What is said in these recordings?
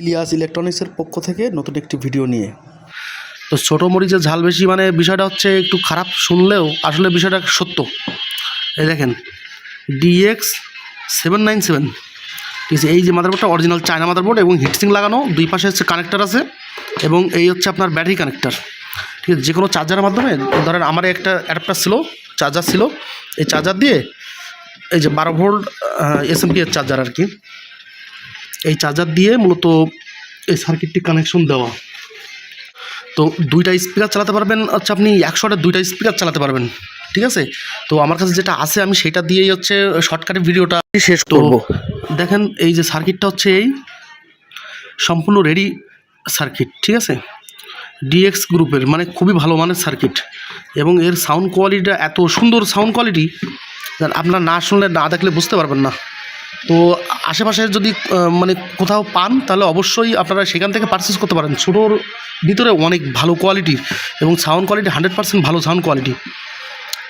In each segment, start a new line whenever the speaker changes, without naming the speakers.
ইলিয়াস ইলেকট্রনিক্সের পক্ষ থেকে নতুন একটি ভিডিও নিয়ে।
তো ছোটো মরিচের ঝাল বেশি মানে বিষয়টা হচ্ছে একটু খারাপ শুনলেও আসলে বিষয়টা সত্য। এই দেখেন ডিএক্স সেভেন নাইন সেভেন ঠিক আছে, এই যে মাদারবোর্ডটা অরিজিনাল চায়না মাদারবোর্ড এবং হিটসিং লাগানো, দুই পাশে হচ্ছে কানেক্টার আছে এবং এই হচ্ছে আপনার ব্যাটারি কানেক্টার ঠিক আছে যে কোনো চার্জারের মাধ্যমে, ধরেন আমার একটা অ্যাডাপ্টার ছিল চার্জার ছিল, এই চার্জার দিয়ে এই যে বারো ভোল্ট এস এম পি এর চার্জার আর কি এই চার্জার দিয়ে মূলত এই সার্কিটটি কানেকশন দেওয়া। তো দুইটা স্পিকার চালাতে পারবেন হচ্ছে আপনি একশোটা দুইটা স্পিকার চালাতে পারবেন ঠিক আছে? তো আমার কাছে যেটা আছে আমি সেটা দিয়েই হচ্ছে শর্টকাটে ভিডিওটা
শেষ
তো
করব।
দেখেন এই যে সার্কিটটা হচ্ছে এই সম্পূর্ণ রেডি সার্কিট ঠিক আছে? ডিএক্স গ্রুপের মানে খুবই ভালো মানের সার্কিট এবং এর সাউন্ড কোয়ালিটিটা এত সুন্দর সাউন্ড কোয়ালিটি আপনারা না শুনলে না দেখলে বুঝতে পারবেন না। তো আশেপাশে যদি মানে কোথাও পান, তাহলে অবশ্যই আপনারা সেখান থেকে পারচেস করতে পারেন। ছোটোর ভিতরে অনেক ভালো কোয়ালিটির এবং সাউন্ড কোয়ালিটি হান্ড্রেড পার্সেন্ট ভালো সাউন্ড কোয়ালিটি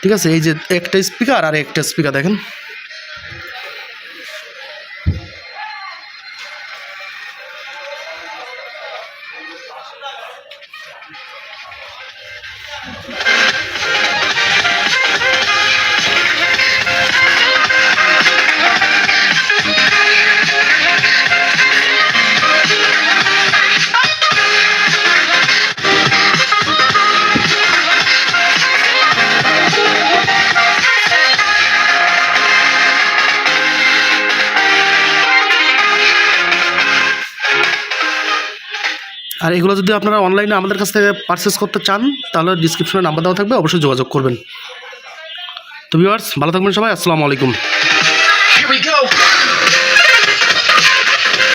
ঠিক আছে? এই যে একটা স্পিকার আর একটা স্পিকার দেখেন। আর এগুলো যদি আপনারা অনলাইনে আমাদের কাছ থেকে পারচেস করতে চান, তাহলে ডিসক্রিপশনে নাম্বার দেওয়া থাকবে, অবশ্যই যোগাযোগ করবেন। তো ভিউয়ার্স ভালো থাকবেন সবাই, আসসালামু আলাইকুম।